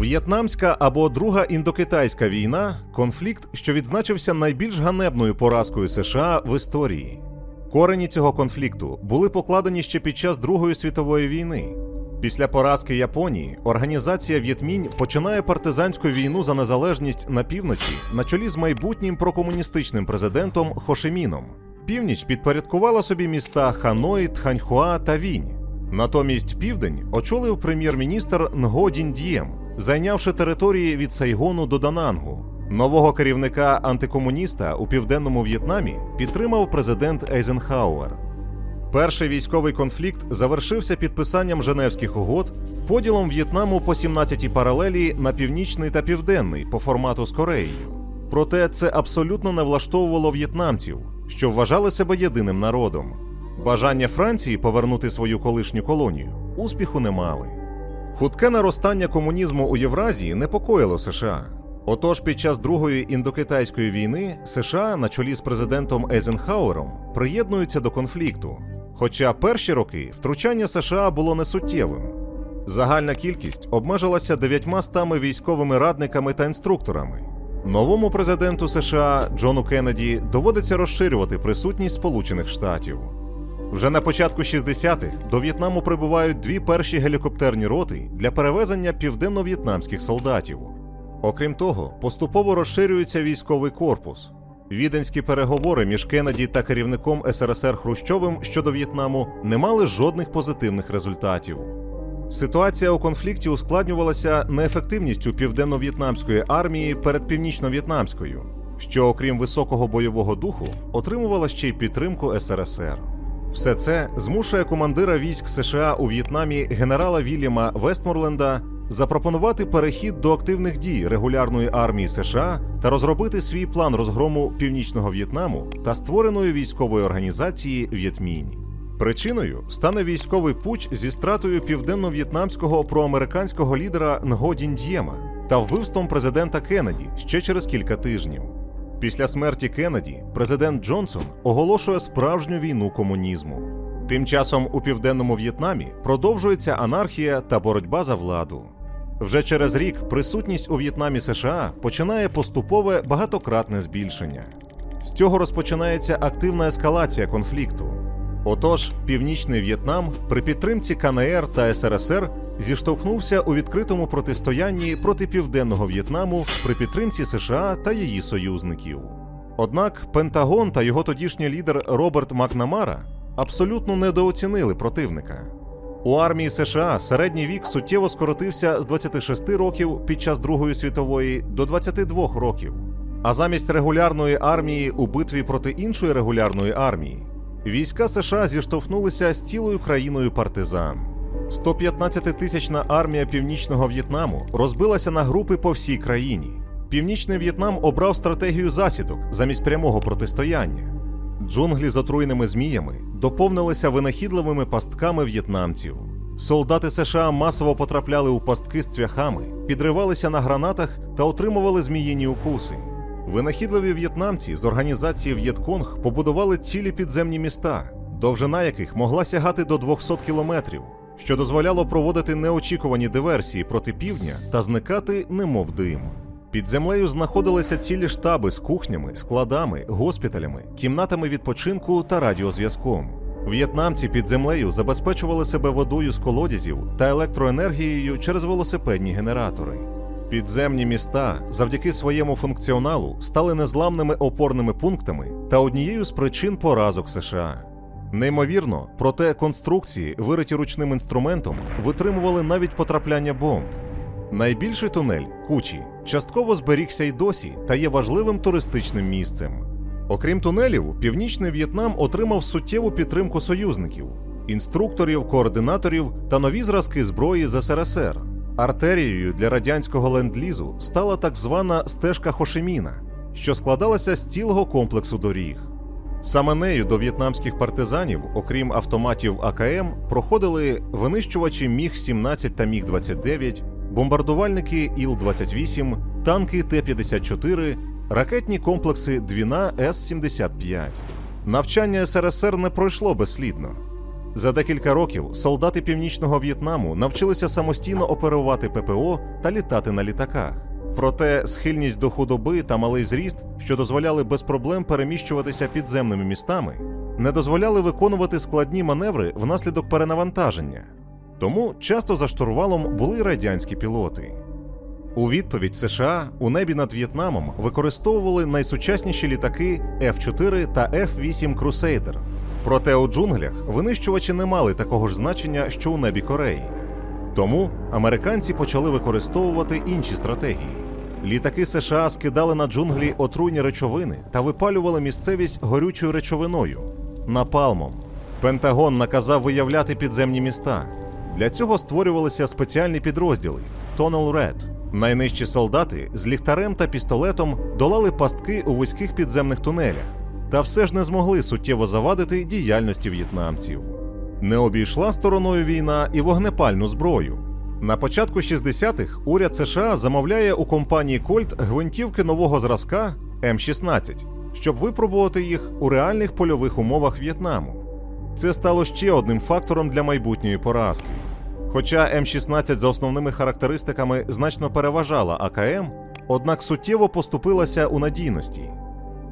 В'єтнамська або Друга індокитайська війна конфлікт, що відзначився найбільш ганебною поразкою США в історії. Корені цього конфлікту були покладені ще під час Другої світової війни. Після поразки Японії організація В'єтмінь починає партизанську війну за незалежність на півночі на чолі з майбутнім прокомуністичним президентом Хошиміном. Північ підпорядкувала собі міста Ханой, Тханьхуа та Вінь. Натомість південь очолив прем'єр-міністр Нго Діндієм, зайнявши території від Сайгону до Данангу. Нового керівника антикомуніста у південному В'єтнамі підтримав президент Ейзенхауер. Перший військовий конфлікт завершився підписанням Женевських угод, поділом В'єтнаму по 17 паралелі на північний та південний по формату з Кореєю. Проте це абсолютно не влаштовувало в'єтнамців, що вважали себе єдиним народом. Бажання Франції повернути свою колишню колонію успіху не мали. Хутке наростання комунізму у Євразії непокоїло США. Отож, під час Другої індокитайської війни США на чолі з президентом Ейзенхауером приєднуються до конфлікту. Хоча перші роки втручання США було несуттєвим. Загальна кількість обмежилася 900 військовими радниками та інструкторами. Новому президенту США Джону Кеннеді доводиться розширювати присутність Сполучених Штатів. Вже на початку 60-х до В'єтнаму прибувають дві перші гелікоптерні роти для перевезення південно-в'єтнамських солдатів. Окрім того, поступово розширюється військовий корпус. Віденські переговори між Кеннеді та керівником СРСР Хрущовим щодо В'єтнаму не мали жодних позитивних результатів. Ситуація у конфлікті ускладнювалася неефективністю південно-в'єтнамської армії перед північно-в'єтнамською, що, окрім високого бойового духу, отримувала ще й підтримку СРСР. Все це змушує командира військ США у В'єтнамі генерала Вільяма Вестморленда запропонувати перехід до активних дій регулярної армії США та розробити свій план розгрому північного В'єтнаму та створеної військової організації В'єтмінь. Причиною стане військовий путч зі стратою південно-в'єтнамського проамериканського лідера Нго Дінд'єма та вбивством президента Кеннеді ще через кілька тижнів. Після смерті Кеннеді президент Джонсон оголошує справжню війну комунізму. Тим часом у південному В'єтнамі продовжується анархія та боротьба за владу. Вже через рік присутність у В'єтнамі США починає поступове багатократне збільшення. З цього розпочинається активна ескалація конфлікту. Отож, північний В'єтнам при підтримці КНР та СРСР зіштовхнувся у відкритому протистоянні проти південного В'єтнаму при підтримці США та її союзників. Однак Пентагон та його тодішній лідер Роберт Макнамара абсолютно недооцінили противника. У армії США середній вік суттєво скоротився з 26 років під час Другої світової до 22 років. А замість регулярної армії у битві проти іншої регулярної армії війська США зіштовхнулися з цілою країною партизан. 115-тисячна армія Північного В'єтнаму розбилася на групи по всій країні. Північний В'єтнам обрав стратегію засідок замість прямого протистояння. Джунглі з отруйними зміями доповнилися винахідливими пастками в'єтнамців. Солдати США масово потрапляли у пастки з цвяхами, підривалися на гранатах та отримували зміїні укуси. Винахідливі в'єтнамці з організації В'єтконг побудували цілі підземні міста, довжина яких могла сягати до 200 кілометрів, що дозволяло проводити неочікувані диверсії проти півдня та зникати немов дим. Під землею знаходилися цілі штаби з кухнями, складами, госпіталями, кімнатами відпочинку та радіозв'язком. В'єтнамці під землею забезпечували себе водою з колодязів та електроенергією через велосипедні генератори. Підземні міста завдяки своєму функціоналу стали незламними опорними пунктами та однією з причин поразок США. Неймовірно, проте конструкції, вириті ручним інструментом, витримували навіть потрапляння бомб. Найбільший тунель Кучі частково зберігся й досі та є важливим туристичним місцем. Окрім тунелів, північний В'єтнам отримав суттєву підтримку союзників, інструкторів, координаторів та нові зразки зброї з СРСР. Артерією для радянського ленд-лізу стала так звана стежка Хошиміна, що складалася з цілого комплексу доріг. Саме нею до в'єтнамських партизанів, окрім автоматів АКМ, проходили винищувачі Міг-17 та Міг-29, бомбардувальники Іл-28, танки Т-54, ракетні комплекси Двіна С-75. Навчання СРСР не пройшло безслідно. За декілька років солдати північного В'єтнаму навчилися самостійно оперувати ППО та літати на літаках. Проте схильність до худоби та малий зріст, що дозволяли без проблем переміщуватися підземними містами, не дозволяли виконувати складні маневри внаслідок перенавантаження. Тому часто за штурвалом були радянські пілоти. У відповідь США у небі над В'єтнамом використовували найсучасніші літаки F-4 та F-8 Crusader. Проте у джунглях винищувачі не мали такого ж значення, що у небі Кореї. Тому американці почали використовувати інші стратегії. Літаки США скидали на джунглі отруйні речовини та випалювали місцевість горючою речовиною напалмом. Пентагон наказав виявляти підземні міста. Для цього створювалися спеціальні підрозділи Tunnel Red. Найнижчі солдати з ліхтарем та пістолетом долали пастки у вузьких підземних тунелях, та все ж не змогли суттєво завадити діяльності в'єтнамців. Не обійшла стороною війна і вогнепальну зброю. На початку 60-х уряд США замовляє у компанії Colt гвинтівки нового зразка М16, щоб випробувати їх у реальних польових умовах В'єтнаму. Це стало ще одним фактором для майбутньої поразки. Хоча М16 за основними характеристиками значно переважала АКМ, однак суттєво поступилася у надійності.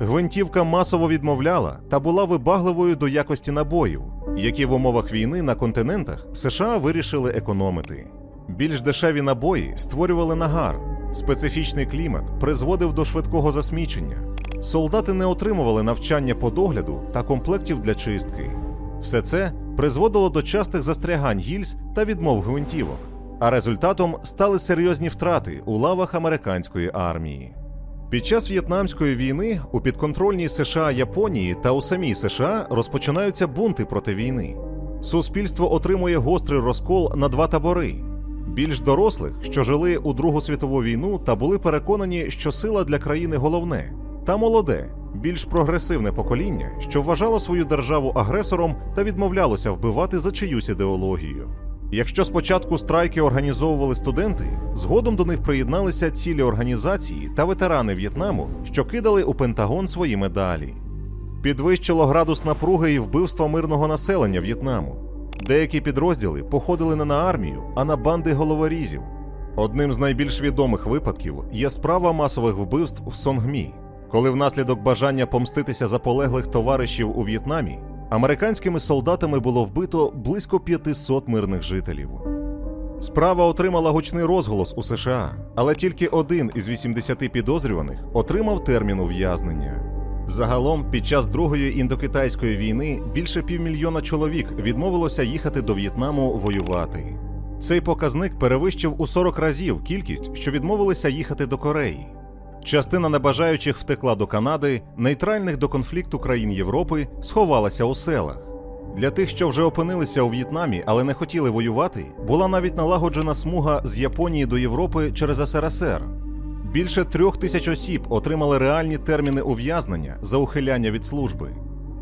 Гвинтівка масово відмовляла та була вибагливою до якості набоїв, які в умовах війни на континентах США вирішили економити. Більш дешеві набої створювали нагар, специфічний клімат призводив до швидкого засмічення. Солдати не отримували навчання по догляду та комплектів для чистки. Все це призводило до частих застрягань гільз та відмов гвинтівок, а результатом стали серйозні втрати у лавах американської армії. Під час В'єтнамської війни у підконтрольній США Японії та у самій США розпочинаються бунти проти війни. Суспільство отримує гострий розкол на два табори: більш дорослих, що жили у Другу світову війну та були переконані, що сила для країни головне, та молоде, більш прогресивне покоління, що вважало свою державу агресором та відмовлялося вбивати за чиюсь ідеологію. Якщо спочатку страйки організовували студенти, згодом до них приєдналися цілі організації та ветерани В'єтнаму, що кидали у Пентагон свої медалі. Підвищило градус напруги і вбивства мирного населення В'єтнаму. Деякі підрозділи походили не на армію, а на банди головорізів. Одним з найбільш відомих випадків є справа масових вбивств в Сонгмі, коли внаслідок бажання помститися за полеглих товаришів у В'єтнамі американськими солдатами було вбито близько 500 мирних жителів. Справа отримала гучний розголос у США, але тільки один із 80 підозрюваних отримав термін ув'язнення. Загалом, під час Другої індокитайської війни більше півмільйона чоловік відмовилося їхати до В'єтнаму воювати. Цей показник перевищив у 40 разів кількість, що відмовилися їхати до Кореї. Частина небажаючих втекла до Канади, нейтральних до конфлікту країн Європи сховалася у селах. Для тих, що вже опинилися у В'єтнамі, але не хотіли воювати, була навіть налагоджена смуга з Японії до Європи через СРСР. Більше трьох тисяч осіб отримали реальні терміни ув'язнення за ухиляння від служби.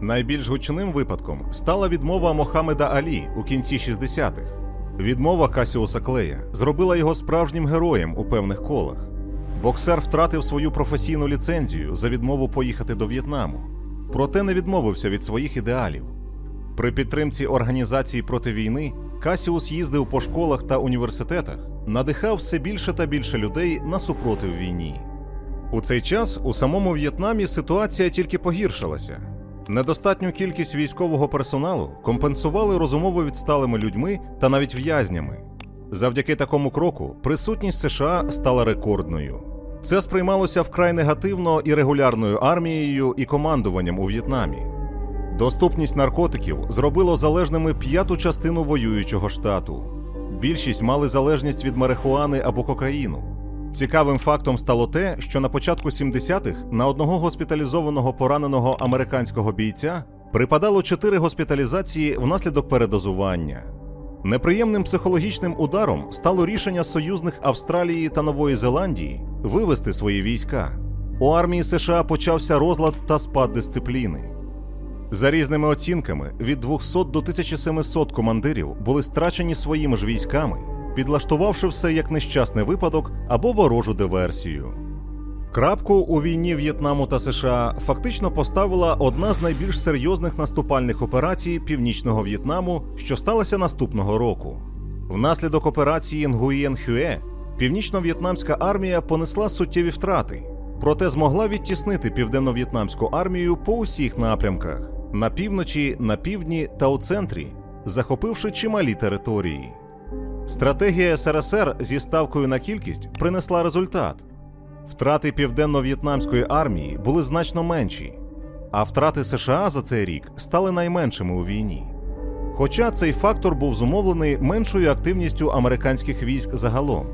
Найбільш гучним випадком стала відмова Мохамеда Алі у кінці 60-х. Відмова Касіуса Клея зробила його справжнім героєм у певних колах. Боксер втратив свою професійну ліцензію за відмову поїхати до В'єтнаму, проте не відмовився від своїх ідеалів. При підтримці організації проти війни Касіус їздив по школах та університетах, надихав все більше та більше людей на супротив війні. У цей час у самому В'єтнамі ситуація тільки погіршилася. Недостатню кількість військового персоналу компенсували розумово відсталими людьми та навіть в'язнями. Завдяки такому кроку присутність США стала рекордною. Це сприймалося вкрай негативно і регулярною армією і командуванням у В'єтнамі. Доступність наркотиків зробило залежними п'яту частину воюючого штату. Більшість мали залежність від марихуани або кокаїну. Цікавим фактом стало те, що на початку 70-х на одного госпіталізованого пораненого американського бійця припадало 4 госпіталізації внаслідок передозування. Неприємним психологічним ударом стало рішення союзних Австралії та Нової Зеландії вивести свої війська. У армії США почався розлад та спад дисципліни. За різними оцінками, від 200 до 1700 командирів були страчені своїми ж військами, підлаштувавши все як нещасний випадок або ворожу диверсію. Крапку у війні В'єтнаму та США фактично поставила одна з найбільш серйозних наступальних операцій Північного В'єтнаму, що сталася наступного року. Внаслідок операції Нгуєн Хюе північно-в'єтнамська армія понесла суттєві втрати, проте змогла відтіснити південно-в'єтнамську армію по усіх напрямках на півночі, на півдні та у центрі, захопивши чималі території. Стратегія СРСР зі ставкою на кількість принесла результат. Втрати південно-в'єтнамської армії були значно менші, а втрати США за цей рік стали найменшими у війні. Хоча цей фактор був зумовлений меншою активністю американських військ загалом.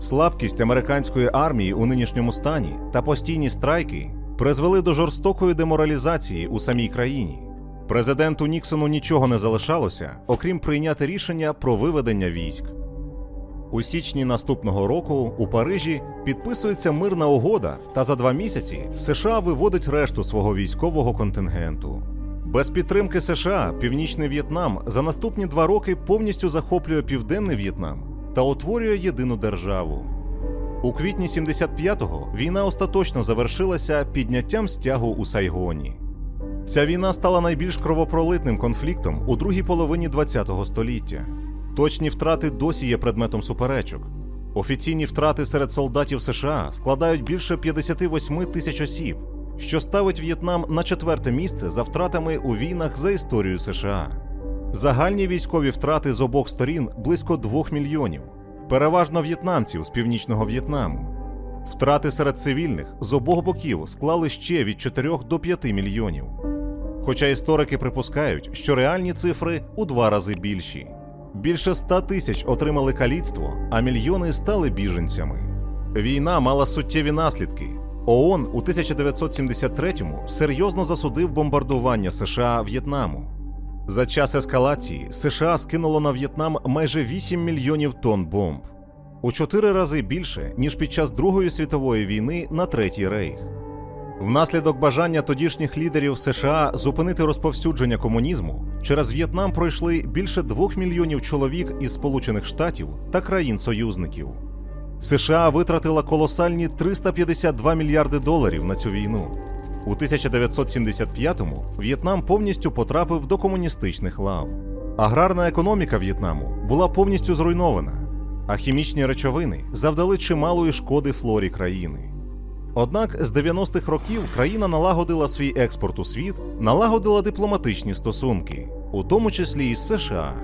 Слабкість американської армії у нинішньому стані та постійні страйки призвели до жорстокої деморалізації у самій країні. Президенту Ніксону нічого не залишалося, окрім прийняти рішення про виведення військ. У січні наступного року у Парижі підписується мирна угода, та за два місяці США виводить решту свого військового контингенту. Без підтримки США Північний В'єтнам за наступні два роки повністю захоплює Південний В'єтнам та утворює єдину державу. У квітні 75-го війна остаточно завершилася підняттям стягу у Сайгоні. Ця війна стала найбільш кровопролитним конфліктом у другій половині ХХ століття. Точні втрати досі є предметом суперечок. Офіційні втрати серед солдатів США складають більше 58 тисяч осіб, що ставить В'єтнам на четверте місце за втратами у війнах за історію США. Загальні військові втрати з обох сторін близько 2 мільйонів, переважно в'єтнамців з північного В'єтнаму. Втрати серед цивільних з обох боків склали ще від 4 до 5 мільйонів. Хоча історики припускають, що реальні цифри у два рази більші. Більше 100 тисяч отримали каліцтво, а мільйони стали біженцями. Війна мала суттєві наслідки. ООН у 1973-му серйозно засудив бомбардування США В'єтнаму. За час ескалації США скинуло на В'єтнам майже 8 мільйонів тонн бомб, у чотири рази більше, ніж під час Другої світової війни на Третій рейх. Внаслідок бажання тодішніх лідерів США зупинити розповсюдження комунізму, через В'єтнам пройшли більше двох мільйонів чоловік із Сполучених Штатів та країн-союзників. США витратила колосальні 352 мільярди доларів на цю війну. У 1975-му В'єтнам повністю потрапив до комуністичних лав. Аграрна економіка В'єтнаму була повністю зруйнована, а хімічні речовини завдали чималої шкоди флорі країни. Однак з 90-х років країна налагодила свій експорт у світ, налагодила дипломатичні стосунки, у тому числі із США.